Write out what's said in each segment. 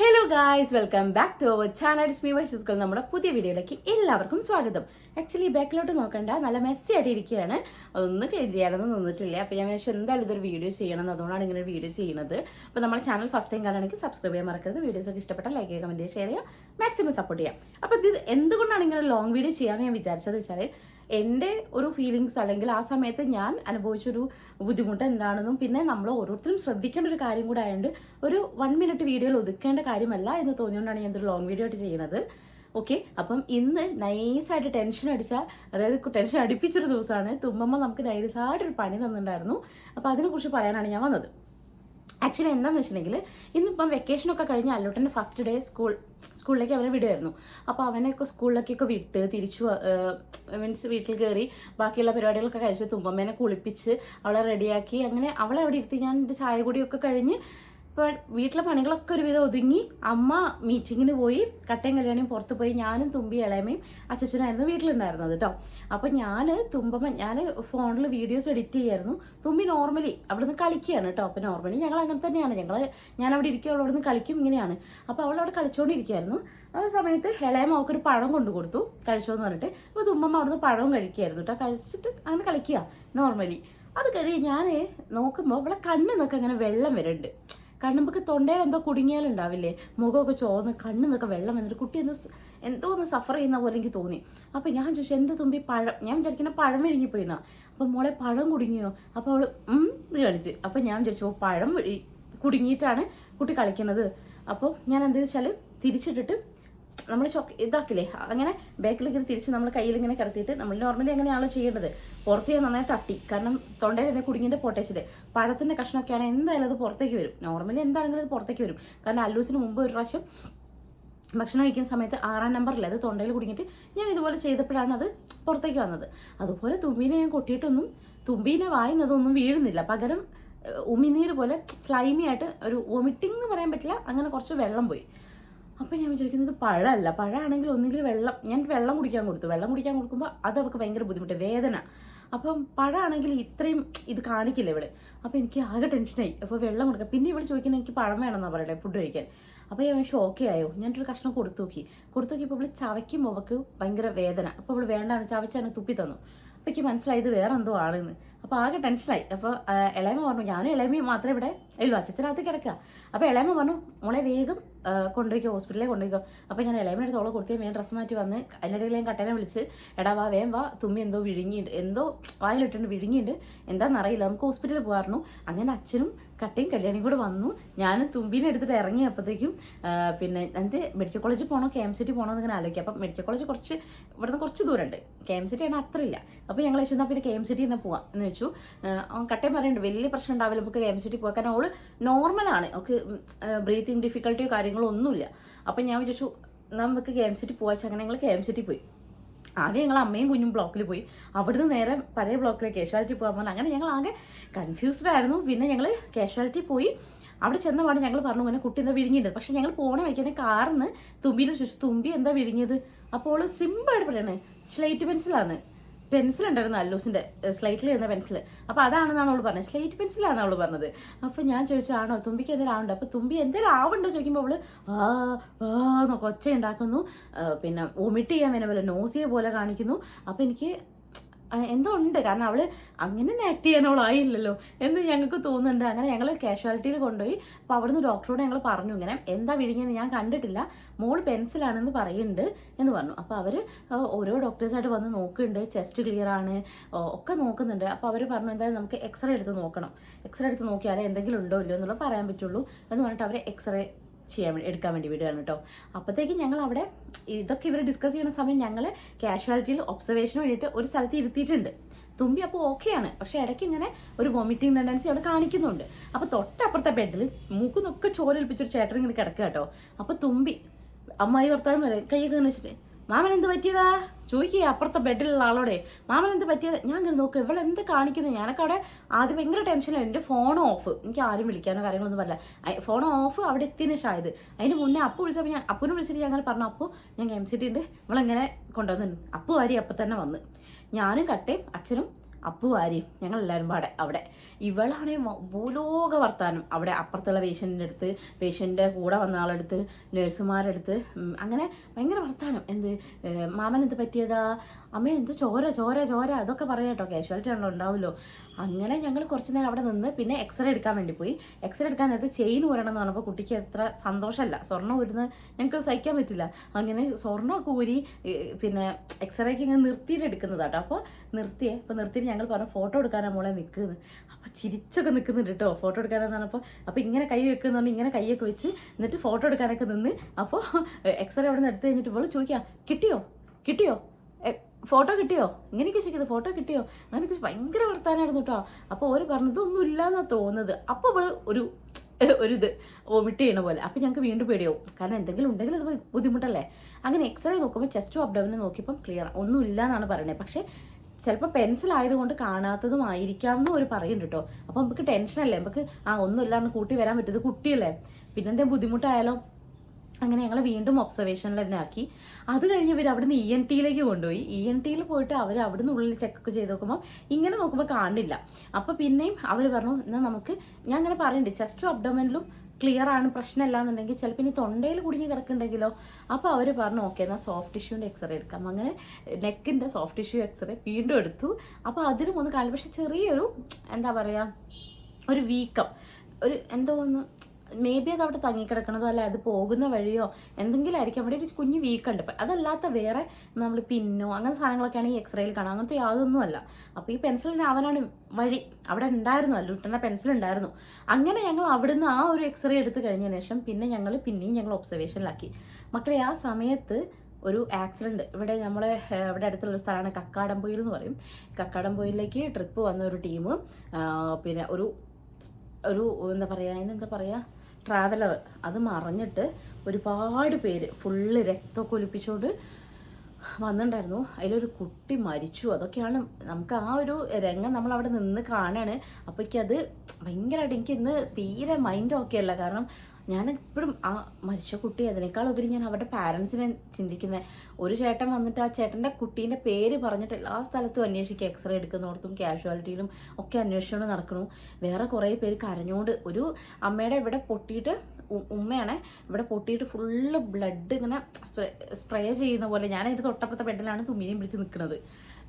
Hello guys welcome back to our channel me wise നമ്മുടെ പുതിയ വീഡിയോയിലേക്ക് എല്ലാവർക്കും സ്വാഗതം. ആക്ച്വലി ബാക്കിലോട്ട് നോക്കണ്ട. നല്ല മെസ്സി ആയിട്ട് ഇരിക്കുകയാണ്. അതൊന്നും ക്ലീൻ ചെയ്യാനൊന്നും നിന്നിട്ടില്ല. അപ്പോൾ ഞാൻ വിചാരിച്ചു എന്തായാലും ഇതൊരു വീഡിയോ ചെയ്യണം അതുകൊണ്ടാണ് ഇങ്ങനെ ഒരു വീഡിയോ ചെയ്യുന്നത്. അപ്പോൾ നമ്മുടെ ചാനൽ ഫസ്റ്റ് ടൈം കാണുകയാണെങ്കിൽ സബ്സ്ക്രൈബ് ചെയ്യാൻ മറക്കരുത്. വീഡിയോസ് ഇഷ്ടപ്പെട്ട ലൈക്ക് ചെയ്യുക കമന്റ് ഷെയർ ചെയ്യുക മാക്സിമം സപ്പോർട്ട് ചെയ്യാം അപ്പോൾ ഇത് എന്തുകൊണ്ടാണ് ഇങ്ങനെ ലോങ് വീഡിയോ ചെയ്യാമെന്ന് ഞാൻ വിചാരിച്ചത് വെച്ചാൽ എന്റെ ഒരു ഫീലിങ്സ് അല്ലെങ്കിൽ ആ സമയത്ത് ഞാൻ അനുഭവിച്ചൊരു ബുദ്ധിമുട്ട് എന്താണെന്നും പിന്നെ നമ്മൾ ഓരോരുത്തരും ശ്രദ്ധിക്കേണ്ട ഒരു കാര്യം കൂടെ ആയതുകൊണ്ട് ഒരു വൺ മിനിറ്റ് വീഡിയോയിൽ ഒതുക്കേണ്ട കാര്യമല്ല എന്ന് തോന്നിയുകൊണ്ടാണ് ഞാൻ ഒരു ലോങ് വീഡിയോ ആയിട്ട് ചെയ്യുന്നത് ഓക്കെ അപ്പം ഇന്ന് നൈസായിട്ട് ടെൻഷൻ അടിച്ച അതായത് ടെൻഷൻ അടിപ്പിച്ചൊരു ദിവസമാണ് തുമ്മമ്മ നമുക്ക് നൈസായിട്ടൊരു പണി തന്നിട്ടുണ്ടായിരുന്നു. അപ്പോൾ അതിനെക്കുറിച്ച് പറയാനാണ് ഞാൻ വന്നത്. ആക്ച്വലി എന്താണെന്ന് വെച്ചിട്ടുണ്ടെങ്കിൽ ഇന്നിപ്പം വെക്കേഷനൊക്കെ കഴിഞ്ഞ് അല്ലോട്ടന്റെ ഫസ്റ്റ് ഡേ സ്കൂൾ സ്കൂളിലേക്ക് അവനെ വിടുമായിരുന്നു അപ്പോൾ അവനെയൊക്കെ സ്കൂളിലേക്കൊക്കെ വിട്ട് തിരിച്ചു മീൻസ് വീട്ടിൽ കയറി ബാക്കിയുള്ള പരിപാടികളൊക്കെ കഴിച്ച് തുമ്പമ്മേനെ കുളിപ്പിച്ച് അവളെ റെഡിയാക്കി അങ്ങനെ അവളെ അവിടെ ഇരുത്തി ഞാൻ എന്റെ ചായ കൂടിയൊക്കെ കഴിഞ്ഞ് ഇപ്പോൾ വീട്ടിലെ പണികളൊക്കെ ഒരുവിധം ഒതുങ്ങി അമ്മ മീറ്റിങ്ങിന് പോയി കട്ടയും കല്യാണിയും പുറത്ത് പോയി ഞാനും തുമ്പി ഇളയമയും അച്ഛനായിരുന്നു വീട്ടിലുണ്ടായിരുന്നത് കേട്ടോ അപ്പോൾ ഞാൻ തുമ്പമ്മ ഞാൻ ഫോണിൽ വീഡിയോസ് എഡിറ്റ് ചെയ്യായിരുന്നു. തുമ്പി നോർമലി അവിടുന്ന് കളിക്കുകയാണ് കേട്ടോ അപ്പൊ നോർമലി ഞങ്ങൾ അങ്ങനെ തന്നെയാണ്. ഞങ്ങൾ ഞാൻ അവിടെ ഇരിക്കും അവൾ കളിക്കും ഇങ്ങനെയാണ്. അപ്പൊ അവൾ അവിടെ കളിച്ചുകൊണ്ടിരിക്കുകയായിരുന്നു ആ സമയത്ത് ഇളയമ അവൾക്കൊരു പഴം കൊണ്ടു കൊടുത്തു. കഴിച്ചോന്ന് പറഞ്ഞിട്ട് അപ്പൊ തുമ്പമ്മ അവിടുന്ന് പഴവും കഴിക്കുകയായിരുന്നു കേട്ടോ കഴിച്ചിട്ട് അങ്ങനെ കളിക്കുക നോർമലി അത് കഴിഞ്ഞ് ഞാൻ നോക്കുമ്പോൾ അവളെ കണ്ണിൽ നിന്നൊക്കെ അങ്ങനെ വെള്ളം വരുന്നുണ്ട് കണ്ണുമ്പൊക്കെ തൊണ്ടയിൽ എന്തോ കുടുങ്ങിയാലുണ്ടാവില്ലേ മുഖമൊക്കെ ചോന്ന് കണ്ണിൽ നിന്നൊക്കെ വെള്ളം വന്നിട്ട് കുട്ടി എന്തോ എന്തോ ഒന്ന് സഫർ ചെയ്യുന്ന പോലെ എനിക്ക് തോന്നി. അപ്പോൾ ഞാൻ ചോദിച്ചു എന്ത് തുമ്പി പഴം? ഞാൻ വിചാരിക്കുന്ന പഴം വിഴുങ്ങിപ്പോയിന്നാ അപ്പോൾ മോളെ പഴം കുടുങ്ങിയോ? അപ്പോൾ അവൾ ഇത് കളിച്ച് അപ്പോൾ ഞാൻ വിചാരിച്ചു പഴം കുടുങ്ങിയിട്ടാണ് കുട്ടി കളിക്കുന്നത് അപ്പോൾ ഞാൻ എന്താ വെച്ചാൽ തിരിച്ചിട്ടിട്ട് നമ്മൾ ചൊക്ക ഇതാക്കില്ലേ? അങ്ങനെ ബാക്കിൽ ഇങ്ങനെ തിരിച്ച് നമ്മൾ കയ്യിൽ ഇങ്ങനെ കിടത്തിയിട്ട് നമ്മൾ നോർമലി എങ്ങനെയാണോ ചെയ്യേണ്ടത്? പുറത്ത് നന്നായി തട്ടി. കാരണം തൊണ്ടയിൽ ഇതേ കുടുങ്ങിന്റെ പൊട്ടച്ചിട്ട് പഴത്തിന്റെ കഷ്ണമൊക്കെയാണ് എന്തായാലും അത് പുറത്തേക്ക് വരും. നോർമലി എന്താണെങ്കിലും അത് പുറത്തേക്ക് വരും. കാരണം അല്ലൂസിന് മുമ്പ് ഒരു പ്രാവശ്യം ഭക്ഷണം കഴിക്കുന്ന സമയത്ത് ആറാം നമ്പറിൽ അത് തൊണ്ടയിൽ കുടുങ്ങിയിട്ട് ഞാൻ ഇതുപോലെ ചെയ്തപ്പോഴാണ് അത് പുറത്തേക്ക് വന്നത്. അതുപോലെ തുമ്പീനെ ഞാൻ കൊട്ടിയിട്ടൊന്നും തുമ്പീനെ വായുന്നതൊന്നും വീഴുന്നില്ല. പകരം ഉമിനീര് പോലെ സ്ലൈമി ആയിട്ട് ഒരു വൊമിറ്റിംഗ് എന്ന് പറയാൻ പറ്റില്ല. അങ്ങനെ കുറച്ച് വെള്ളം പോയി. അപ്പം ഞാൻ വിചാരിക്കുന്നത് പഴമല്ല. പഴമാണെങ്കിൽ ഒന്നുകിൽ വെള്ളം ഞാൻ വെള്ളം കുടിക്കാൻ കൊടുത്തു. വെള്ളം കുടിക്കാൻ കൊടുക്കുമ്പോൾ അത് അവൾക്ക് ഭയങ്കര ബുദ്ധിമുട്ട് വേദന. അപ്പം പഴമാണെങ്കിൽ ഇത്രയും ഇത് കാണിക്കില്ല ഇവൾ. അപ്പം എനിക്ക് ആകെ ടെൻഷനായി. അപ്പോൾ വെള്ളം കൊടുക്കാം. പിന്നെ ഇവൾ ചോദിക്കുന്നത് എനിക്ക് പഴം വേണമെന്നാണ് പറയട്ടെ ഫുഡ് കഴിക്കാൻ. അപ്പോൾ ഞാൻ ഷോക്കേ ആയോ? ഞാനൊരു കഷ്ണം കൊടുത്തു നോക്കി. കൊടുത്തു നോക്കിയപ്പോൾ ഇവൾ ചവയ്ക്കുമ്പോൾ അവൾക്ക് ഭയങ്കര വേദന. അപ്പോൾ അവൾ വേണ്ടാന്ന് ചവച്ചാണ് തുപ്പി തന്നു. അപ്പോൾ എനിക്ക് മനസ്സിലായത് വേറെ എന്തോ ആണെന്ന്. അപ്പോൾ ആകെ ടെൻഷനായി. അപ്പോൾ ഇളയമ പറഞ്ഞു ഞാനും ഇളയമയും മാത്രമേ ഇവിടെ ഉള്ളൂ. അച്ഛനകത്ത് കിടക്കുക അപ്പോൾ ഇളയമ പറഞ്ഞു മോളെ വേഗം കൊണ്ടുപോയിക്കോ ഹോസ്പിറ്റലിൽ കൊണ്ടുപോയിക്കോ. അപ്പോൾ ഞാൻ ഇളയമ്മ അടുത്ത് അവളെ കൊടുത്തേ വേഗം ഡ്രസ്സ് മാറ്റി വന്ന് അതിനിടയിൽ ഞാൻ കട്ടനെ വിളിച്ച് എടാ വാ വേം വാ തുമ്മി എന്തോ വിഴുങ്ങിയിട്ട് എന്തോ വായിലിട്ടുണ്ട് വിഴുങ്ങിയിട്ട് എന്താണെന്നറിയില്ല നമുക്ക് ഹോസ്പിറ്റലിൽ പോകാറുന്നു അങ്ങനെ അച്ഛനും കട്ടയും കല്യാണിയും കൂടെ വന്നു. ഞാൻ തുമ്പീനെ എടുത്തിട്ട് ഇറങ്ങിയപ്പോഴത്തേക്കും പിന്നെ എന്റെ മെഡിക്കൽ കോളേജിൽ പോകണോ കെ എം സിറ്റി പോകണോ എന്നിങ്ങനെ ആലോചിക്കാം അപ്പം മെഡിക്കൽ കോളേജ് കുറച്ച് ഇവിടുന്ന് കുറച്ച് ദൂരമുണ്ട്. കെ എം സിറ്റി ആണ് അത്രയില്ല. അപ്പോൾ ഞങ്ങൾ ചോദിച്ചാൽ പിന്നെ കെ എം സിറ്റി തന്നെ പോവാം. എന്ന് വെച്ചു. അവൻ കട്ടയും പറയുന്നുണ്ട് വലിയ പ്രശ്നം ഉണ്ടാവില്ല നമുക്ക് എം സി ടി പോകാൻ അവൾ നോർമലാണ് അവൾക്ക് ബ്രീത്തിങ് ഡിഫിക്കൽട്ടിയോ കാര്യങ്ങളോ ഒന്നുമില്ല. അപ്പം ഞാൻ വിചാരിച്ചു നമുക്ക് കെ എം സി ടി പോവാച്ചാൽ അങ്ങനെ ഞങ്ങൾ കെ എം സി ടി പോയി. ആദ്യം ഞങ്ങൾ അമ്മയും കുഞ്ഞും ബ്ലോക്കിൽ പോയി. അവിടുന്ന് നേരെ പഴയ ബ്ലോക്കിലെ കാഷ്വാലിറ്റി പോകാൻ പറഞ്ഞു. അങ്ങനെ ഞങ്ങൾ ആകെ കൺഫ്യൂസ്ഡ് ആയിരുന്നു. പിന്നെ ഞങ്ങൾ കാഷ്വാലിറ്റി പോയി. അവിടെ ചെന്ന പാട് ഞങ്ങൾ പറഞ്ഞു പിന്നെ കുട്ടി എന്താ വിഴുങ്ങിയത്? പക്ഷെ ഞങ്ങൾ പോണ വഴിക്കുന്ന കാറിന്ന് തുമ്പിനെ ചോദിച്ചു തുമ്പി എന്താ വിഴുങ്ങിയത്? അപ്പോൾ സിമ്പിളായിട്ട് പറയണേ സ്ലേറ്റ് പെൻസിലാണ് പെൻസിൽ ഉണ്ടായിരുന്നു അല്ലൂസിന്റെ സ്ലൈറ്റിൽ ഇരുന്ന പെൻസിൽ. അപ്പോൾ അതാണെന്നാണ് അവൾ പറഞ്ഞത്. സ്ലേറ്റ് പെൻസിലാണെന്ന് അവൾ പറഞ്ഞത്. അപ്പോൾ ഞാൻ ചോദിച്ചു ആണോ തുമ്പിക്ക് എന്തെങ്കിലും ആവുണ്ട് അപ്പോൾ തുമ്പി എന്തെങ്കിലും ആവുണ്ടോ ചോദിക്കുമ്പോൾ അവൾ ആ ഒച്ച ഉണ്ടാക്കുന്നു പിന്നെ വൊമിറ്റ് ചെയ്യാൻ വേണ്ട പോലെ നോസിയെ പോലെ കാണിക്കുന്നു. അപ്പോൾ എനിക്ക് എന്തോ ഉണ്ട് കാരണം അവൾ അങ്ങനെ ആക്ട് ചെയ്യാൻ അവളായില്ലല്ലോ എന്ന് ഞങ്ങൾക്ക് തോന്നുന്നുണ്ട്. അങ്ങനെ ഞങ്ങൾ കാഷ്വാലിറ്റിയിൽ കൊണ്ടുപോയി. അപ്പോൾ അവിടുന്ന് ഡോക്ടറോട് ഞങ്ങൾ പറഞ്ഞു ഇങ്ങനെ എന്താ വിഴുങ്ങിയെന്ന് ഞാൻ കണ്ടിട്ടില്ല. മോൾ പെൻസിലാണെന്ന് പറയുന്നുണ്ട് എന്ന് പറഞ്ഞു. അപ്പോൾ അവർ ഓരോ ഡോക്ടേഴ്സായിട്ട് വന്ന് നോക്കുന്നുണ്ട്. ചെസ്റ്റ് ക്ലിയർ ആണ്. ഒക്കെ നോക്കുന്നുണ്ട്. അപ്പോൾ അവർ പറഞ്ഞു എന്തായാലും നമുക്ക് എക്സ്റേ എടുത്ത് നോക്കണം. എക്സ്റേ എടുത്ത് നോക്കിയാലേ എന്തെങ്കിലും ഉണ്ടോ ഇല്ലയോ എന്നുള്ളത് പറയാൻ പറ്റുള്ളൂ എന്ന് പറഞ്ഞിട്ട് അവരെ എക്സ്റേ ചെയ്യാൻ എടുക്കാൻ വേണ്ടി വിടുകയാണ് കേട്ടോ. അപ്പോഴത്തേക്കും ഞങ്ങൾ അവിടെ ഇതൊക്കെ ഇവർ ഡിസ്കസ് ചെയ്യുന്ന സമയം ഞങ്ങൾ കാഷ്വാലിറ്റിയിൽ ഒബ്സർവേഷന് വേണ്ടിയിട്ട് ഒരു സ്ഥലത്ത് ഇരുത്തിയിട്ടുണ്ട്. തുമ്പി അപ്പോൾ ഓക്കെയാണ് പക്ഷെ ഇടയ്ക്ക് ഇങ്ങനെ ഒരു വോമിറ്റിംഗ് ടെൻഡൻസി അവിടെ കാണിക്കുന്നുണ്ട്. അപ്പോൾ തൊട്ടപ്പുറത്തെ ബെഡിൽ മൂക്കുന്നൊക്കെ ചോരൽപ്പിച്ചൊരു ചേട്ടൻ ഇങ്ങനെ കിടക്കുക കേട്ടോ. അപ്പോൾ തുമ്പി അമ്മായി വർത്താനം വരെ കൈയൊക്കെ വെച്ചിട്ട് മാമൻ എന്ത് പറ്റിയതാ? ചോദിക്കുക അപ്പുറത്തെ ബെഡിലുള്ള ആളോടെ. മാമൻ എന്ത് പറ്റിയത്? ഞാൻ ഇങ്ങനെ നോക്കുക ഇവൾ എന്ത് കാണിക്കുന്നത് ഞാനൊക്കെ അവിടെ ആദ്യം ഭയങ്കര ടെൻഷനാണ് എന്റെ ഫോൺ ഓഫ് എനിക്ക് ആരും വിളിക്കാനോ കാര്യങ്ങളൊന്നും പറ്റില്ല. ഫോൺ ഓഫ് അവിടെ എത്തിയതിന് ശായത് അതിന് മുന്നേ അപ്പു വിളിച്ചപ്പോൾ ഞാൻ അപ്പുനെ വിളിച്ചിട്ട് ഞാൻ അങ്ങനെ പറഞ്ഞു അപ്പു ഞാൻ എം സി ടി ഉണ്ട് ഇവളെങ്ങനെ കൊണ്ടുവന്നു അപ്പു വാരി അപ്പം തന്നെ വന്ന്. ഞാനും കട്ടയും അച്ഛനും അപ്പു ആര്യയും ഞങ്ങൾ എല്ലാവരും പാടെ അവിടെ. ഇവളാണെ ഭൂലോക വർത്താനം. അവിടെ അപ്പുറത്തുള്ള പേഷ്യന്റെ അടുത്ത് പേഷ്യന്റെ കൂടെ വന്ന ആളെടുത്ത് നഴ്സുമാരെടുത്ത് അങ്ങനെ ഭയങ്കര വർത്താനം. എന്ത് മാമൻ എന്ത് പറ്റിയതാ? അമ്മ എന്ത് ചോര ചോര ചോര. അതൊക്കെ പറയാം കേട്ടോ. കാഷ്വാലിറ്റി ആണല്ലോ ഉണ്ടാവുമല്ലോ. അങ്ങനെ ഞങ്ങൾ കുറച്ച് നേരം അവിടെ നിന്ന് പിന്നെ എക്സ്റേ എടുക്കാൻ വേണ്ടി പോയി. എക്സ്റേ എടുക്കാൻ നേരത്തെ ചെയിൻ ഊരണം എന്ന് പറഞ്ഞപ്പോൾ കുട്ടിക്ക് എത്ര സന്തോഷമല്ല. സ്വർണം ഊരുന്നത് ഞങ്ങൾക്ക് സഹിക്കാൻ പറ്റില്ല. അങ്ങനെ സ്വർണമൊക്കെ ഊരി പിന്നെ എക്സ്റേക്ക് ഇങ്ങനെ നിർത്തിയിട്ട് എടുക്കുന്നതാട്ടോ അപ്പോൾ നിർത്തിയേ. അപ്പോൾ നിർത്തിയിട്ട് ഞങ്ങൾ പറഞ്ഞു ഫോട്ടോ എടുക്കാനാണ് മോളെ നിൽക്കുന്നത് അപ്പോൾ ചിരിച്ചൊക്കെ നിൽക്കുന്നുണ്ട് കേട്ടോ ഫോട്ടോ എടുക്കാനെന്ന് പറഞ്ഞപ്പോൾ അപ്പോൾ ഇങ്ങനെ കൈ വെക്കുന്നുണ്ട് ഇങ്ങനെ കൈയൊക്കെ വെച്ച് എന്നിട്ട് ഫോട്ടോ എടുക്കാനൊക്കെ നിന്ന്. അപ്പോൾ എക്സ്റേ അവിടെ നിന്ന് എടുത്ത് കഴിഞ്ഞിട്ട് ഇപ്പോൾ ചോദിക്കുക കിട്ടിയോ? കിട്ടിയോ? ഫോട്ടോ കിട്ടിയോ? ഇങ്ങനെയൊക്കെ ചോദിക്കുന്നത് ഫോട്ടോ കിട്ടിയോ? അങ്ങനെയൊക്കെ ഭയങ്കര വർത്താനായിരുന്നു കേട്ടോ അപ്പോൾ ഓര് പറഞ്ഞത് ഒന്നും ഇല്ലാന്നാ തോന്നുന്നത്. അപ്പോൾ ഇവൾ ഒരു ഒരു ഇത് വോമിറ്റ് ചെയ്യണ പോലെ. അപ്പോൾ ഞങ്ങൾക്ക് വീണ്ടും പേടിയാവും. കാരണം എന്തെങ്കിലും ഉണ്ടെങ്കിൽ അത് ബുദ്ധിമുട്ടല്ലേ? അങ്ങനെ എക്സ്റേ നോക്കുമ്പോൾ ചെസ്റ്റും അബ്ഡോമിനും നോക്കിയപ്പം ക്ലിയർ ഒന്നും ഇല്ല എന്നാണ് പറയുന്നത് പക്ഷേ ചിലപ്പോൾ പെൻസിൽ ആയതുകൊണ്ട് കാണാത്തതും ആയിരിക്കാം എന്ന് ഒരു പറയുന്നുണ്ട് കേട്ടോ അപ്പോൾ നമുക്ക് ടെൻഷനല്ലേ നമുക്ക് ആ ഒന്നും എന്ന് കൂട്ടി വരാൻ പറ്റുന്നത് കുട്ടിയല്ലേ? പിന്നെന്തെങ്കിലും ബുദ്ധിമുട്ടായാലോ? അങ്ങനെ ഞങ്ങൾ വീണ്ടും ഒബ്സർവേഷനിൽ തന്നെ ആക്കി അത് കഴിഞ്ഞ് ഇവർ അവിടുന്ന് ഇ എൻ ടിയിലേക്ക് കൊണ്ടുപോയി. ഇ എൻ ടിയിൽ പോയിട്ട് അവർ അവിടുന്ന് ഉള്ളിൽ ചെക്കൊക്കെ ചെയ്ത് നോക്കുമ്പോൾ ഇങ്ങനെ നോക്കുമ്പോൾ കാണില്ല. അപ്പോൾ പിന്നെയും അവർ പറഞ്ഞു എന്നാൽ നമുക്ക് ഞാൻ അങ്ങനെ പറയുന്നുണ്ട് ചെസ്റ്റും അബ്ഡോമനിലും ക്ലിയർ ആണ് പ്രശ്നമില്ല എന്നുണ്ടെങ്കിൽ ചിലപ്പോൾ ഇനി തൊണ്ടയിൽ കുടുങ്ങി കിടക്കുന്നുണ്ടെങ്കിലോ അപ്പോൾ അവർ പറഞ്ഞു ഓക്കെ എന്നാൽ സോഫ്റ്റ് ടിഷ്യൂന്റെ എക്സ്റേ എടുക്കാം. അങ്ങനെ നെക്കിന്റെ സോഫ്റ്റ് ടിഷ്യൂ എക്സ്റേ വീണ്ടും എടുത്തു. അപ്പോൾ അതിലും ഒന്ന് കാണും പക്ഷെ ചെറിയൊരു എന്താ പറയുക ഒരു വീക്കം. ഒരു എന്തോ ഒന്ന് മേ ബി അത് അവിടെ തങ്ങിക്കിടക്കണതോ അല്ല? അത് പോകുന്ന വഴിയോ? എന്തെങ്കിലും ആയിരിക്കും അവിടെ ഒരു കുഞ്ഞ് വീക്കുണ്ട്. അതല്ലാത്ത വേറെ നമ്മൾ പിന്നോ അങ്ങനെ സാധനങ്ങളൊക്കെയാണ് ഈ എക്സ്റേയിൽ കാണാം അങ്ങനത്തെ യാതൊന്നും അല്ല അപ്പോൾ ഈ പെൻസിലിന് അവനാണ് വഴി അവിടെ ഉണ്ടായിരുന്നു. അല്ല ലുട്ടന്റെ പെൻസിൽ ഉണ്ടായിരുന്നു. അങ്ങനെ ഞങ്ങൾ അവിടുന്ന് ആ ഒരു എക്സ്റേ എടുത്ത് കഴിഞ്ഞതിന് ശേഷം പിന്നെ ഞങ്ങൾ പിന്നെയും ഞങ്ങൾ ഒബ്സർവേഷനിലാക്കി മക്കളെ ആ സമയത്ത് ഒരു ആക്സിഡന്റ് ഇവിടെ നമ്മളെ ഇവിടെ അടുത്തുള്ള സ്ഥലമാണ് കക്കാടംപൊയിൽ എന്ന് പറയും. കക്കാടംപൊയിലേക്ക് ട്രിപ്പ് വന്ന ഒരു ടീം പിന്നെ ഒരു ഒരു എന്താ പറയുക അതിനെന്താ പറയുക ട്രാവലർ അത് മറിഞ്ഞിട്ട് ഒരുപാട് പേര് ഫുള്ള് രക്തമൊക്കെ ഒലിപ്പിച്ചുകൊണ്ട് വന്നിട്ടുണ്ടായിരുന്നു അതിലൊരു കുട്ടി മരിച്ചു. അതൊക്കെയാണ് നമുക്ക് ആ ഒരു രംഗം നമ്മൾ അവിടെ നിന്ന് കാണാണ്. അപ്പോഴേക്കത് ഭയങ്കരമായിട്ട് എനിക്ക് ഇന്ന് തീരെ മൈൻഡ് ഓക്കെ അല്ല കാരണം ഞാൻ ഇപ്പോഴും ആ മരിച്ച കുട്ടി അതിനേക്കാൾ ഉപരി ഞാൻ അവരുടെ പാരൻസിനെ ചിന്തിക്കുന്നത് ഒരു ചേട്ടൻ വന്നിട്ട് ആ ചേട്ടന്റെ കുട്ടീന്റെ പേര് പറഞ്ഞിട്ട് എല്ലാ സ്ഥലത്തും അന്വേഷിക്കുക എക്സ്റേ എടുക്കുന്നോടത്തും കാഷ്വാലിറ്റിയിലും ഒക്കെ അന്വേഷണം നടക്കണു വേറെ കുറേ പേര് കരഞ്ഞുകൊണ്ട് ഒരു അമ്മയുടെ ഇവിടെ പൊട്ടിയിട്ട് ഉമ്മയാണ് ഇവിടെ പൊട്ടിയിട്ട് ഫുള്ള് ബ്ലഡ് ഇങ്ങനെ സ്പ്രേ ചെയ്യുന്ന പോലെ ഞാൻ അതിന്റെ തൊട്ടപ്പുറത്തെ ബെഡിലാണ് തുമ്മിനെയും പിടിച്ച് നിൽക്കുന്നത്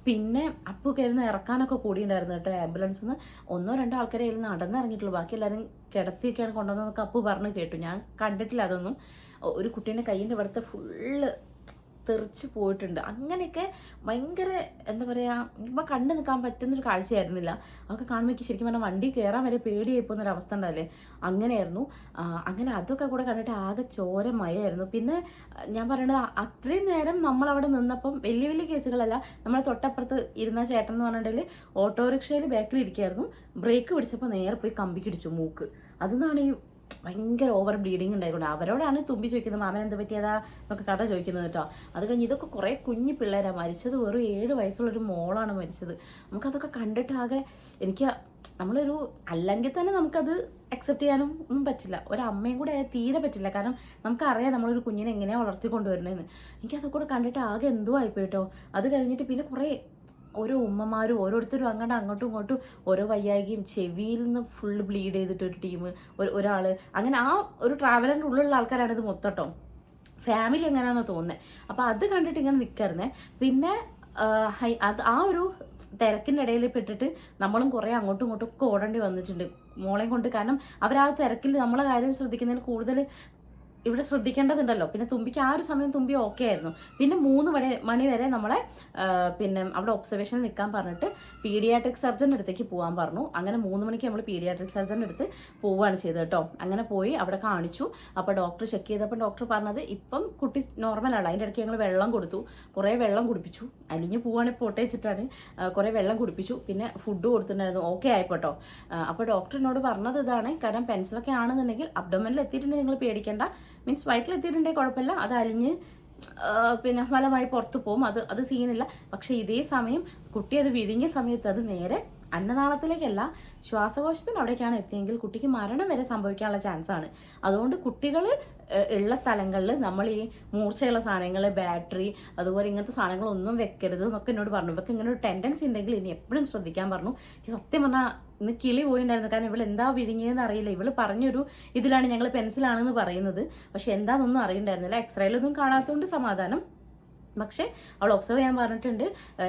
പിന്നെ അപ്പു ഇറക്കാനൊക്കെ കൂടിയുണ്ടായിരുന്നു കേട്ടോ ആംബുലൻസിൽ നിന്ന് ഒന്നോ രണ്ടോ ആൾക്കാരെ അതിൽ നടന്നിറങ്ങിയിട്ടുള്ളൂ ബാക്കി എല്ലാവരും കിടത്തിയൊക്കെയാണ് കൊണ്ടുവന്നതൊക്കെ അപ്പു പറഞ്ഞു കേട്ടു. ഞാൻ കണ്ടിട്ടില്ല അതൊന്നും. ഒരു കുട്ടീന്റെ കയ്യിന്റെ ഇവിടുത്തെ ഫുള്ള് തെറിച്ച് പോയിട്ടുണ്ട്. അങ്ങനെയൊക്കെ ഭയങ്കര എന്താ പറയുക ഇപ്പം കണ്ടു നിൽക്കാൻ പറ്റുന്നൊരു കാഴ്ചയായിരുന്നില്ല. അതൊക്കെ കാണുമ്പോൾ എനിക്ക് ശരിക്കും പറഞ്ഞാൽ വണ്ടി കയറാൻ വരെ പേടിയായി പോകുന്നൊരു അവസ്ഥ ഉണ്ടാവില്ലേ അങ്ങനെയായിരുന്നു. അങ്ങനെ അതൊക്കെ കൂടെ കണ്ടിട്ട് ആകെ ചോര മയായിരുന്നു. പിന്നെ ഞാൻ പറയണത് അത്രയും നേരം നമ്മളവിടെ നിന്നപ്പം വലിയ വലിയ കേസുകളല്ല നമ്മളെ തൊട്ടപ്പുറത്ത് ഇരുന്ന ചേട്ടൻ എന്ന് പറഞ്ഞിട്ടുണ്ടെങ്കിൽ ഓട്ടോറിക്ഷയിൽ ബാക്കിൽ ഇരിക്കുകയായിരുന്നു ബ്രേക്ക് പിടിച്ചപ്പോൾ നേരെ പോയി കമ്പിക്കിടിച്ചു മൂക്ക്. അതെന്നാണ് ഈ ഭയങ്കര ഓവർ ബ്ലീഡിങ് ഉണ്ടായിക്കൊണ്ട്. അവരോടാണ് തുമ്പി ചോദിക്കുന്നത് മാമൻ എന്ത് പറ്റിയതാ? എന്നൊക്കെ കഥ ചോദിക്കുന്നത് കേട്ടോ. അത് കഴിഞ്ഞ് ഇതൊക്കെ കുറേ കുഞ്ഞു പിള്ളേരാണ് മരിച്ചത് വെറും ഏഴ് വയസ്സുള്ളൊരു മോളാണ് മരിച്ചത്. നമുക്കതൊക്കെ കണ്ടിട്ടാകെ എനിക്ക് നമ്മളൊരു അല്ലെങ്കിൽ തന്നെ നമുക്കത് അക്സെപ്റ്റ് ചെയ്യാനും ഒന്നും പറ്റില്ല. ഒരു അമ്മയും കൂടെ ആയാൽ തീരെ പറ്റില്ല. കാരണം നമുക്കറിയാം നമ്മളൊരു കുഞ്ഞിനെ എങ്ങനെയാണ് വളർത്തി കൊണ്ടുവരുന്നതെന്ന് എനിക്കതൊക്കെ കൂടെ കണ്ടിട്ട് ആകെ എന്തോ ആയിപ്പോയി കേട്ടോ. അത് കഴിഞ്ഞിട്ട് പിന്നെ കുറേ ഓരോ ഉമ്മമാരും ഓരോരുത്തരും അങ്ങോട്ട് അങ്ങോട്ടും ഇങ്ങോട്ടും ഓരോ വയ്യായികയും ചെവിയിൽ നിന്ന് ഫുള്ള് ബ്ലീഡ് ചെയ്തിട്ട് ഒരു ടീം ഒരാൾ അങ്ങനെ ആ ഒരു ട്രാവലറിന്റെ ഉള്ളിലുള്ള ആൾക്കാരാണ് ഇത് മൊത്തം കേട്ടോ ഫാമിലി എങ്ങനെയാണെന്ന് തോന്നുന്നത് അപ്പോൾ അത് കണ്ടിട്ട് ഇങ്ങനെ നിൽക്കായിരുന്നേ പിന്നെ അത് ആ ഒരു തിരക്കിന്റെ ഇടയിൽ പെട്ടിട്ട് നമ്മളും കുറേ അങ്ങോട്ടും ഇങ്ങോട്ടും ഒക്കെ ഓടേണ്ടി വന്നിട്ടുണ്ട് മോളെയും കൊണ്ട്. കാരണം അവർ ആ തിരക്കിൽ നമ്മളെ കാര്യം ശ്രദ്ധിക്കുന്നതിൽ കൂടുതൽ ഇവിടെ ശ്രദ്ധിക്കേണ്ടതുണ്ടല്ലോ. പിന്നെ തുമ്പിക്ക് ആ ഒരു സമയം തുമ്പി ഓക്കെ ആയിരുന്നു. പിന്നെ മൂന്ന് മണി മണി വരെ നമ്മളെ പിന്നെ അവിടെ ഒബ്സർവേഷനിൽ നിൽക്കാൻ പറഞ്ഞിട്ട് പീഡിയാട്രിക് സർജന്റെ അടുത്തേക്ക് പോകാൻ പറഞ്ഞു. അങ്ങനെ മൂന്ന് മണിക്ക് നമ്മൾ പീഡിയാട്രിക് സർജന്റെ അടുത്ത് പോവുകയാണ് ചെയ്തത് കേട്ടോ. അങ്ങനെ പോയി അവിടെ കാണിച്ചു. അപ്പോൾ ഡോക്ടർ ചെക്ക് ചെയ്തപ്പോൾ ഡോക്ടർ പറഞ്ഞത് ഇപ്പം കുട്ടി നോർമലാണ് അതിന്റെ ഇടയ്ക്ക് ഞങ്ങൾ വെള്ളം കൊടുത്തു. കുറേ വെള്ളം കുടിപ്പിച്ചു. അലിഞ്ഞ് പോവാണെങ്കിൽ പൊട്ടയച്ചിട്ടാണ് കുറേ വെള്ളം കുടിപ്പിച്ചു. പിന്നെ ഫുഡ് കൊടുത്തിട്ടുണ്ടായിരുന്നു. ഓക്കെ ആയിപ്പോട്ടോ. അപ്പോൾ ഡോക്ടറിനോട് പറഞ്ഞത് ഇതാണ്. കാരണം പെൻസിലൊക്കെ ആണെന്നുണ്ടെങ്കിൽ അബ്ഡമനിൽ എത്തിയിട്ടുണ്ടെങ്കിൽ നിങ്ങൾ പേടിക്കേണ്ട. മീൻസ് വയറ്റിലെത്തിയിട്ടുണ്ടെങ്കിൽ കുഴപ്പമില്ല. അത് അലിഞ്ഞ് പിന്നെ ഫലമായി പുറത്ത് പോകും. അത് അത് സീനില്ല പക്ഷേ ഇതേ സമയം കുട്ടി അത് വിഴുങ്ങിയ സമയത്ത് അത് നേരെ അന്നനാളത്തിലേക്കല്ല ശ്വാസകോശത്തിന് അവിടേക്കാണ് എത്തിയെങ്കിൽ കുട്ടിക്ക് മരണം വരെ സംഭവിക്കാനുള്ള ചാൻസ് ആണ്. അതുകൊണ്ട് കുട്ടികൾ ഉള്ള സ്ഥലങ്ങളിൽ നമ്മൾ ഈ മൂർച്ചയുള്ള സാധനങ്ങൾ ബാറ്ററി അതുപോലെ ഇങ്ങനത്തെ സാധനങ്ങളൊന്നും വെക്കരുത് എന്നൊക്കെ എന്നോട് പറഞ്ഞു. ഇവർക്ക് ഇങ്ങനെ ഒരു ടെൻഡൻസി ഉണ്ടെങ്കിൽ ഇനി എപ്പോഴും ശ്രദ്ധിക്കാൻ പറഞ്ഞു. സത്യം പറഞ്ഞാൽ ഇന്ന് കിളി പോയിണ്ടായിരുന്നു. കാരണം ഇവൾ എന്താ വിഴുങ്ങിയതെന്ന് അറിയില്ല. ഇവൾ പറഞ്ഞൊരു ഇതിലാണ് ഞങ്ങൾ പെൻസിലാണെന്ന് പറയുന്നത്. പക്ഷെ എന്താണെന്നൊന്നും അറിയണ്ടായിരുന്നില്ല. എക്സ്റേയിലൊന്നും കാണാത്തതുകൊണ്ട് സമാധാനം പക്ഷേ അവൾ ഒബ്സർവ് ചെയ്യാൻ പറഞ്ഞിട്ടുണ്ട്.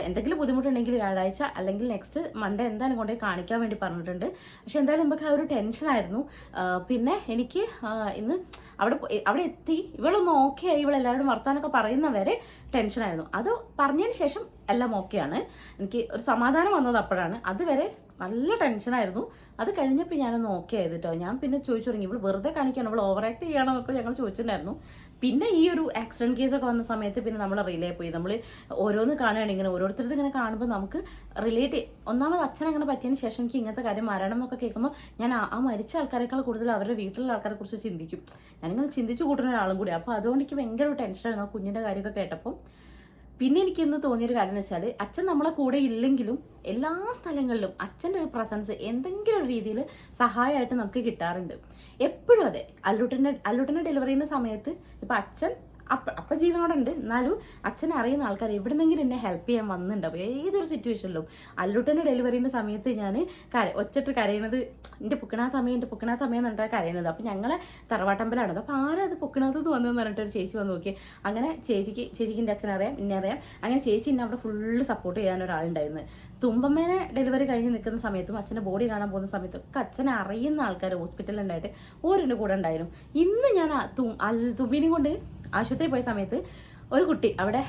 എന്തെങ്കിലും ബുദ്ധിമുട്ടുണ്ടെങ്കിൽ വ്യാഴാഴ്ച അല്ലെങ്കിൽ നെക്സ്റ്റ് മൺഡേ എന്തായാലും കൊണ്ടുപോയി കാണിക്കാൻ വേണ്ടി പറഞ്ഞിട്ടുണ്ട്. പക്ഷെ എന്തായാലും നമുക്ക് ആ ഒരു ടെൻഷനായിരുന്നു പിന്നെ എനിക്ക് ഇന്ന് അവിടെ അവിടെ എത്തി. ഇവളൊന്ന് ഓക്കെ ആയി. ഇവളെല്ലാവരോടും വർത്താനൊക്കെ പറയുന്നവരെ ടെൻഷനായിരുന്നു അത് പറഞ്ഞതിന് ശേഷം എല്ലാം ഓക്കെയാണ് എനിക്ക് ഒരു സമാധാനം വന്നത് അപ്പോഴാണ്. അതുവരെ നല്ല ടെൻഷനായിരുന്നു അത് കഴിഞ്ഞപ്പോൾ ഞാനൊന്ന് ഓക്കെ ആയത് കേട്ടോ ഞാൻ പിന്നെ ചോദിച്ചു തുടങ്ങി. ഇവൾ വെറുതെ കാണിക്കണം ഇവൾ ഓവർ ആക്ട് ചെയ്യണോ എന്നൊക്കെ ഞങ്ങൾ ചോദിച്ചിട്ടുണ്ടായിരുന്നു. പിന്നെ ഈ ഒരു ആക്സിഡന്റ് കേസൊക്കെ വന്ന സമയത്ത് പിന്നെ നമ്മൾ റിലേ പോയി. നമ്മൾ ഓരോന്ന് കാണുകയാണ് ഇങ്ങനെ. ഓരോരുത്തരുടെ ഇങ്ങനെ കാണുമ്പോൾ നമുക്ക് റിലേറ്റ് ഒന്നാമത് അച്ഛൻ അങ്ങനെ പറ്റിയതിന് ശേഷം എനിക്ക് ഇങ്ങനത്തെ കാര്യം മരണം എന്നൊക്കെ കേൾക്കുമ്പോൾ ഞാൻ ആ- മരിച്ച ആൾക്കാരെക്കാൾ കൂടുതൽ അവരുടെ വീട്ടിലുള്ള ആൾക്കാരെ കുറിച്ച് ചിന്തിക്കും. ഞാനിങ്ങനെ ചിന്തിച്ചു കൂട്ടുന്ന ഒരാളും കൂടി. അപ്പോൾ അതുകൊണ്ട് എനിക്ക് ഭയങ്കര ടെൻഷനായിരുന്നു ആ കുഞ്ഞിന്റെ കാര്യമൊക്കെ കേട്ടപ്പോൾ പിന്നെ എനിക്ക് ഇന്ന് തോന്നിയൊരു കാര്യം എന്ന് വെച്ചാൽ അച്ഛൻ നമ്മളെ കൂടെ ഇല്ലെങ്കിലും എല്ലാ സ്ഥലങ്ങളിലും അച്ഛന്റെ ഒരു പ്രസൻസ് എന്തെങ്കിലും ഒരു രീതിയിൽ സഹായമായിട്ട് നമുക്ക് കിട്ടാറുണ്ട്. എപ്പോഴും അതെ. അല്ലൂട്ടന്റെ അല്ലൂട്ടന്റെ ചെയ്യുന്ന സമയത്ത് ഇപ്പം അച്ഛൻ അപ്പ അപ്പം ജീവനോടുണ്ട്. എന്നാലും അച്ഛനെ അറിയുന്ന ആൾക്കാർ എവിടെന്നെങ്കിലും എന്നെ ഹെൽപ്പ് ചെയ്യാൻ വന്നിട്ടുണ്ടാവും ഏതൊരു സിറ്റുവേഷനിലും അല്ലുട്ടന്റെ ഡെലിവറിന്റെ സമയത്ത് ഞാൻ കര ഒച്ചിട്ട് കരയണത് എന്റെ പൊക്കണാ സമയം എന്റെ പൊക്കണാ സമയം എന്ന് പറഞ്ഞിട്ടാണ് കരയണത്. അപ്പം ഞങ്ങളെ തറവാട്ടമ്പലാണത്. അപ്പോൾ ആരാ അത് പൊക്കണത് വന്നതെന്ന് പറഞ്ഞിട്ട് ഒരു ചേച്ചി വന്ന് നോക്കി അങ്ങനെ ചേച്ചിക്ക് ചേച്ചിക്ക് എന്റെ അച്ഛനെ അറിയാം എന്നെ അറിയാം. അങ്ങനെ ചേച്ചി എന്നെ അവിടെ ഫുള്ള് സപ്പോർട്ട് ചെയ്യാൻ ഒരാളുണ്ടായിരുന്നു. തുമ്പമ്മേനെ ഡെലിവറി കഴിഞ്ഞ് നിൽക്കുന്ന സമയത്തും അച്ഛന്റെ ബോഡി കാണാൻ പോകുന്ന സമയത്തും ഒക്കെ അച്ഛനെ അറിയുന്ന ആൾക്കാർ ഹോസ്പിറ്റലിലുണ്ടായിട്ട് ഓരോന്റെ കൂടെ ഉണ്ടായിരുന്നു. ഇന്ന് ഞാൻ തുമ്പിനെയും കൊണ്ട് ആശുപത്രിയിൽ പോയ സമയത്ത് ഒരു കുട്ടി അവിടെ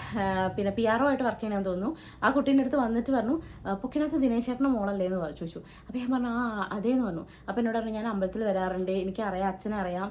പിന്നെ പി ആർ ഒ ആയിട്ട് വർക്ക് ചെയ്യണമെന്ന് തോന്നുന്നു. ആ കുട്ടീന്റെ അടുത്ത് വന്നിട്ട് പറഞ്ഞു "ആ, പൊക്കിനകത്ത് ദിനേശ് മോളല്ലേ എന്ന് ചോദിച്ചു. അപ്പോൾ ഞാൻ പറഞ്ഞു ആ അതേന്ന് പറഞ്ഞു. അപ്പോൾ എന്നോട് പറഞ്ഞു ഞാൻ അമ്പലത്തിൽ വരാറുണ്ട് എനിക്കറിയാം അച്ഛനെ അറിയാം.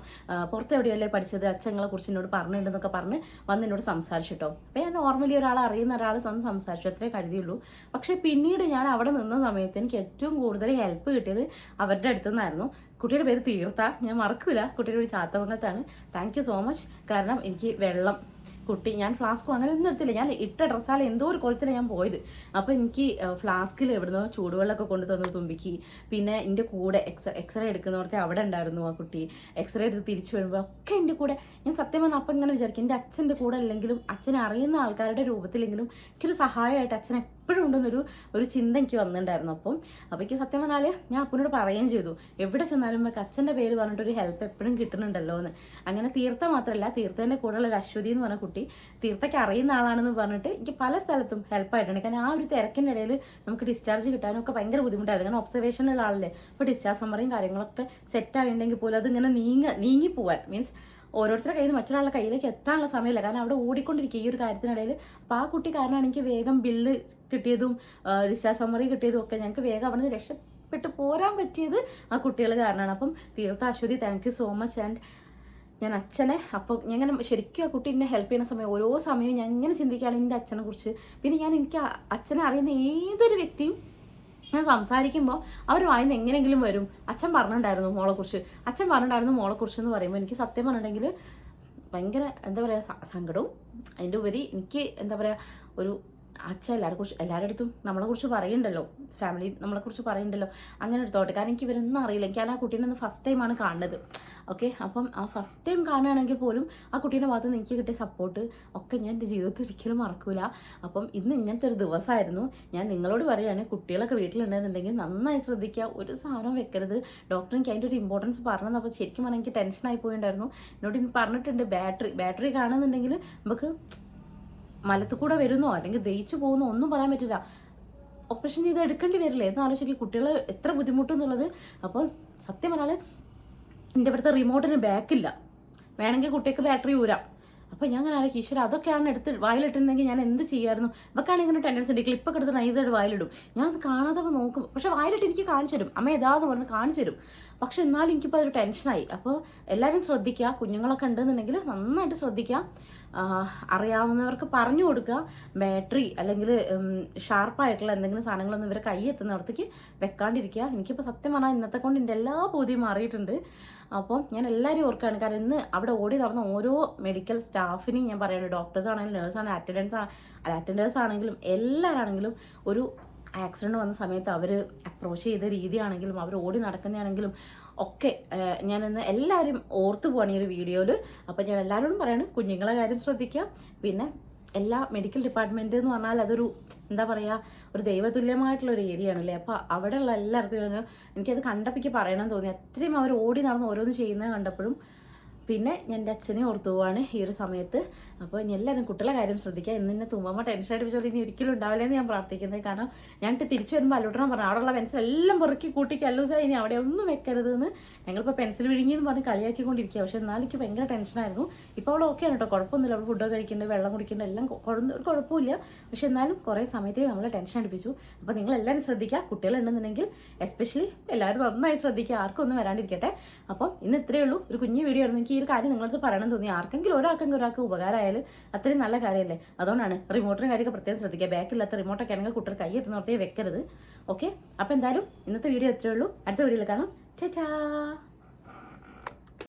പുറത്ത് എവിടെയല്ലേ പഠിച്ചത് അച്ഛങ്ങളെ കുറിച്ച് എന്നോട് പറഞ്ഞിട്ടുണ്ടെന്നൊക്കെ പറഞ്ഞ് വന്ന് എന്നോട് സംസാരിച്ചിട്ടോ അപ്പം അപ്പോൾ ഞാൻ നോർമലി ഒരാൾ അറിയുന്ന ഒരാൾ വന്ന് സംസാരിച്ചു അത്രേ കരുതിയുള്ളൂ. പക്ഷേ പിന്നീട് ഞാൻ അവിടെ നിന്ന സമയത്ത് എനിക്ക് ഏറ്റവും കൂടുതൽ ഹെൽപ്പ് കിട്ടിയത് അവരുടെ അടുത്തു നിന്നായിരുന്നു കുട്ടിയുടെ പേര് തീർത്ത. ഞാൻ മറക്കില്ല കുട്ടിയുടെ ഒരു ചാത്തമംഗലത്താണ്. താങ്ക് യു സോ മച്ച് കാരണം എനിക്ക് വെള്ളം കുട്ടി ഞാൻ ഫ്ലാസ്കോ അങ്ങനെ ഒന്നും എടുത്തില്ല. ഞാൻ ഇട്ട ഡ്രസ്സാൽ എന്തോ ഒരു കുളത്തിലാണ് ഞാൻ പോയത്. അപ്പോൾ എനിക്ക് ഫ്ലാസ്കിൽ എവിടുന്നോ ചൂടുവെള്ളമൊക്കെ കൊണ്ടു തന്നു തുമ്പിക്ക്. പിന്നെ എന്റെ കൂടെ എക്സ് എക്സ്റേ എടുക്കുന്നവർത്തെ അവിടെ ഉണ്ടായിരുന്നു ആ കുട്ടി. എക്സ്റേ എടുത്ത് തിരിച്ചു വരുമ്പോൾ ഒക്കെ എന്റെ കൂടെ. ഞാൻ സത്യം പറഞ്ഞാൽ അപ്പം ഇങ്ങനെ വിചാരിക്കും. എന്റെ അച്ഛന്റെ കൂടെ അല്ലെങ്കിലും അച്ഛനെ അറിയുന്ന ആൾക്കാരുടെ രൂപത്തിലെങ്കിലും എനിക്കൊരു സഹായമായിട്ട് അച്ഛൻ എപ്പോഴും ഉണ്ടെന്നൊരു ഒരു ചിന്ത എനിക്ക് വന്നിട്ടുണ്ടായിരുന്നു. അപ്പം അപ്പോൾ എനിക്ക് സത്യം പറഞ്ഞാൽ ഞാൻ അപ്പനോട് പറയുകയും ചെയ്തു. എവിടെ ചെന്നാലും നമുക്ക് അച്ഛന്റെ പേര് പറഞ്ഞിട്ട് ഒരു ഹെൽപ്പ് എപ്പോഴും കിട്ടുന്നുണ്ടല്ലോ എന്ന്. അങ്ങനെ തീർത്ത മാത്രമല്ല തീർത്ഥേന്റെ കൂടെയുള്ള ഒരു അശ്വതി എന്ന് പറഞ്ഞ കുട്ടി തീർത്ഥയ്ക്ക് അറിയുന്ന ആളാണെന്ന് പറഞ്ഞിട്ട് എനിക്ക് പല സ്ഥലത്തും ഹെൽപ്പായിട്ടുണ്ട് കാരണം ആ ഒരു തിരക്കിന്റെ ഇടയിൽ നമുക്ക് ഡിസ്ചാർജ് കിട്ടാനൊക്കെ ഭയങ്കര ബുദ്ധിമുട്ടായിരുന്നു. കാരണം ഒബ്സർവേഷനുള്ള ആളല്ലേ. അപ്പോൾ ഡിസ്ചാർജ് സമ്മറിയും കാര്യങ്ങളൊക്കെ സെറ്റ് ആയിട്ടുണ്ടെങ്കിൽ പോലും അതിങ്ങനെ നീങ്ങ നീങ്ങി പോവാൻ മീൻസ് ഓരോരുത്തരുടെ കയ്യിൽ നിന്ന് മറ്റൊരാളുടെ കയ്യിലേക്ക് എത്താനുള്ള സമയമില്ല. കാരണം അവിടെ ഓടിക്കൊണ്ടിരിക്കുക. ഈ ഒരു കാര്യത്തിനിടയിൽ അപ്പോൾ ആ കുട്ടി കാരണമാണ് എനിക്ക് വേഗം ബില്ല് കിട്ടിയതും ഡിസ്ചാർജ് സമ്മറി കിട്ടിയതും ഒക്കെ ഞങ്ങൾക്ക് വേഗം അവിടെ നിന്ന് രക്ഷപ്പെട്ട് പോരാൻ പറ്റിയത് ആ കുട്ടികൾ കാരണമാണ്. അപ്പം Theertha Aswathy thank you so much and ഞാൻ അച്ഛനെ അപ്പോൾ ഞാൻ ശരിക്കും ആ കുട്ടി എന്നെ ഹെൽപ്പ് ചെയ്യുന്ന സമയം ഓരോ സമയവും ഞാൻ ഇങ്ങനെ ചിന്തിക്കുകയാണ് എന്റെ അച്ഛനെ കുറിച്ച്. പിന്നെ ഞാൻ എനിക്ക് അച്ഛനെ അറിയുന്ന ഏതൊരു വ്യക്തിയും ഞാൻ സംസാരിക്കുമ്പോൾ അവർ വായിന്ന് എങ്ങനെയെങ്കിലും വരും. അച്ഛൻ പറഞ്ഞിട്ടുണ്ടായിരുന്നു മോളെക്കുറിച്ച്. അച്ഛൻ പറഞ്ഞിട്ടുണ്ടായിരുന്നു മോളെക്കുറിച്ച് എന്ന് പറയുമ്പോൾ എനിക്ക് സത്യം പറഞ്ഞിട്ടുണ്ടെങ്കിൽ ഭയങ്കര എന്താ പറയുക സങ്കടവും. അതിന്റെ ഉപരി എനിക്ക് എന്താ പറയുക ഒരു അച്ഛൻ എല്ലാവരെ കുറിച്ച് എല്ലാവരുടെ അടുത്തും നമ്മളെ കുറിച്ച് പറയുണ്ടല്ലോ. ഫാമിലി നമ്മളെ കുറിച്ച് പറയുണ്ടല്ലോ. അങ്ങനെ ഒരു തോട്ട് കാരണം എനിക്ക് ഇവരൊന്നും അറിയില്ല. എനിക്ക് ആ കുട്ടീനെ ഒന്ന് ഫസ്റ്റ് ടൈമാണ് കാണുന്നത്. ഓക്കെ അപ്പം ആ ഫസ്റ്റ് ടൈം കാണുകയാണെങ്കിൽ പോലും ആ കുട്ടീന്റെ ഭാഗത്ത് നിന്ന് എനിക്ക് കിട്ടിയ സപ്പോർട്ട് ഒക്കെ ഞാൻ എന്റെ ജീവിതത്തിൽ ഒരിക്കലും മറക്കൂല. അപ്പം ഇന്ന് ഇങ്ങനത്തെ ഒരു ദിവസമായിരുന്നു. ഞാൻ നിങ്ങളോട് പറയുകയാണ് കുട്ടികളൊക്കെ വീട്ടിലുണ്ടെന്നുണ്ടെങ്കിൽ നന്നായി ശ്രദ്ധിക്കുക. ഒരു സാധനം വെക്കരുത്. ഡോക്ടർ എനിക്ക് അതിന്റെ ഒരു ഇമ്പോർട്ടൻസ് പറഞ്ഞത്. അപ്പോൾ ശരിക്കും പറഞ്ഞാൽ എനിക്ക് ടെൻഷനായി പോയിണ്ടായിരുന്നു. എന്നോട് പറഞ്ഞിട്ടുണ്ട് ബാറ്ററി ബാറ്ററി കാണുന്നുണ്ടെങ്കിൽ നമുക്ക് മലത്ത് കൂടെ വരുന്നോ? അല്ലെങ്കിൽ ദയിച്ചു പോകുന്നോ? ഒന്നും പറയാൻ പറ്റില്ല. ഓപ്പറേഷൻ ചെയ്ത് എടുക്കേണ്ടി വരില്ലേ? എന്ന് ആലോചിക്കുക കുട്ടികൾ എത്ര ബുദ്ധിമുട്ടെന്നുള്ളത്. അപ്പോൾ സത്യം പറഞ്ഞാൽ എന്റെ ഇവിടുത്തെ റിമോട്ടിന് ബാക്കില്ല. വേണമെങ്കിൽ കുട്ടിക്ക് ബാറ്ററി ഊരാം. അപ്പോൾ ഞാൻ അങ്ങനെ ആലോചിക്കും. ഈശ്വര അതൊക്കെയാണ് എടുത്ത് വായിലിട്ടിരുന്നെങ്കിൽ ഞാൻ എന്ത് ചെയ്യായിരുന്നു? ഇവക്കാണ് ഇങ്ങനെ ടെൻഡൻസ് ഉണ്ട്. ക്ലിപ്പൊക്കെ എടുത്ത് നൈസായിട്ട് വായിലിടും. ഞാൻ അത് കാണാതെ നോക്കും. പക്ഷെ വായിലിട്ട് എനിക്ക് കാണിച്ചു തരും. അമ്മ ഏതാന്ന് പറഞ്ഞ് കാണിച്ചു തരും. പക്ഷെ എന്നാലും എനിക്കിപ്പോൾ അതൊരു ടെൻഷനായി. അപ്പോൾ എല്ലാവരും ശ്രദ്ധിക്കുക. കുഞ്ഞുങ്ങളൊക്കെ ഉണ്ടെന്നുണ്ടെങ്കിൽ നന്നായിട്ട് ശ്രദ്ധിക്കുക. അറിയാവുന്നവർക്ക് പറഞ്ഞു കൊടുക്കുക. ബാറ്ററി അല്ലെങ്കിൽ ഷാർപ്പായിട്ടുള്ള എന്തെങ്കിലും സാധനങ്ങളൊന്നും ഇവരെ കൈ എത്തുന്നിടത്തേക്ക് വെക്കാണ്ടിരിക്കുക. എനിക്കിപ്പോൾ സത്യം പറഞ്ഞാൽ ഇന്നത്തെ കൊണ്ട് എന്റെ എല്ലാ പൂതിയും മാറിയിട്ടുണ്ട്. അപ്പോൾ ഞാൻ എല്ലാവരും ഓർക്കുകയാണ്. കാരണം ഇന്ന് അവിടെ ഓടി നടന്ന ഓരോ മെഡിക്കൽ സ്റ്റാഫിനെയും ഞാൻ പറയുന്നത് ഡോക്ടേഴ്സ് ആണെങ്കിലും നേഴ്സ് ആണ് അറ്റൻഡൻസ് അറ്റൻഡേഴ്സ് ആണെങ്കിലും എല്ലാവരാണെങ്കിലും ഒരു ആക്സിഡന്റ് വന്ന സമയത്ത് അവർ അപ്രോച്ച് ചെയ്ത രീതിയാണെങ്കിലും അവർ ഓടി നടക്കുന്നതാണെങ്കിലും ഒക്കെ ഞാനിന്ന് എല്ലാവരും ഓർത്തു പോവാണ് ഈ ഒരു വീഡിയോയിൽ അപ്പോൾ ഞാൻ എല്ലാവരോടും പറയാണ് കുഞ്ഞുങ്ങളെ കാര്യം ശ്രദ്ധിക്കുക പിന്നെ എല്ലാ മെഡിക്കൽ ഡിപ്പാർട്ട്മെന്റ് എന്ന് പറഞ്ഞാൽ അതൊരു എന്താ പറയുക ഒരു ദൈവതുല്യമായിട്ടുള്ള ഒരു ഏരിയ ആണല്ലേ? അപ്പോൾ അവിടെയുള്ള എല്ലാവർക്കും എനിക്കത് കണ്ടപ്പോൾ പറയണമെന്ന് പറയണം തോന്നി. അത്രയും അവർ ഓടി നടന്ന് ഓരോന്ന് ചെയ്യുന്നത് കണ്ടപ്പോഴും പിന്നെ എന്റെ അച്ഛനെ ഓർത്തു പോവാണ് ഈ ഒരു സമയത്ത്. അപ്പോൾ ഇനി എല്ലാവരും കുട്ടികളെ കാര്യം ശ്രദ്ധിക്കുക. ഇന്ന് തന്നെ തുമ്പമ്മ ടെൻഷൻ അടിപ്പിച്ചോളി ഇനി ഒരിക്കലും ഉണ്ടാവില്ലെന്ന് ഞാൻ പ്രാർത്ഥിക്കുന്നത്. കാരണം ഞങ്ങൾക്ക് തിരിച്ചു വരുമ്പോൾ അല്ലോട്ടണം പറഞ്ഞു അവിടെയുള്ള പെൻസിൽ എല്ലാം പൊറുക്കി കൂട്ടി കല്ലൂസായി ഇനി അവിടെ ഒന്നും വെക്കരുത് എന്ന് ഞങ്ങളിപ്പോൾ പെൻസിൽ വിഴുങ്ങി എന്ന് പറഞ്ഞ് കളിയാക്കിക്കൊണ്ടിരിക്കുക പക്ഷെ എന്നാലും എനിക്ക് ഭയങ്കര ടെൻഷനായിരുന്നു ഇപ്പോൾ അവൾ ഓക്കെയാണ് കേട്ടോ. കുഴപ്പമൊന്നുമില്ല. അവൾ ഫുഡൊക്കെ കഴിക്കുന്നുണ്ട് വെള്ളം കുടിക്കുന്നുണ്ട് എല്ലാം ഒരു കുഴപ്പമില്ല പക്ഷെ എന്നാലും കുറേ സമയത്തേക്ക് നമ്മളെ ടെൻഷൻ അടിപ്പിച്ചു. അപ്പോൾ നിങ്ങൾ എല്ലാവരും ശ്രദ്ധിക്കുക. കുട്ടികളുണ്ടെന്നുണ്ടെങ്കിൽ എസ്പെഷ്യലി എല്ലാവരും നന്നായി ശ്രദ്ധിക്കുക. ആർക്കും ഒന്നും വരാണ്ടിരിക്കട്ടെ. അപ്പം ഇന്ന് ഇത്രയേ ഉള്ളൂ. ഒരു കുഞ്ഞു വീഡിയോ ആയിരുന്നു. എനിക്ക് ഒരു കാര്യം നിങ്ങളടുത്ത് പറയണം തോന്നി. ആർക്കെങ്കിലും ഒരാൾക്കെങ്കിലും ഒരാൾക്ക് ഉപകാരമായാൽ അത്രയും നല്ല കാര്യമല്ലേ? അതുകൊണ്ടാണ് റിമോട്ടിന് കാര്യമൊക്കെ പ്രത്യേകം ശ്രദ്ധിക്കുക. ബാക്കില്ലാത്ത റിമോട്ടൊക്കെ ആണെങ്കിൽ കുട്ടികൾ കൈ എത്തുന്നോർത്തേ വെക്കരുത്. ഓക്കെ അപ്പോൾ എന്തായാലും ഇന്നത്തെ വീഡിയോ എത്രയുള്ളൂ അടുത്ത വീഡിയോയിൽ കാണാം. ചേച്ചാ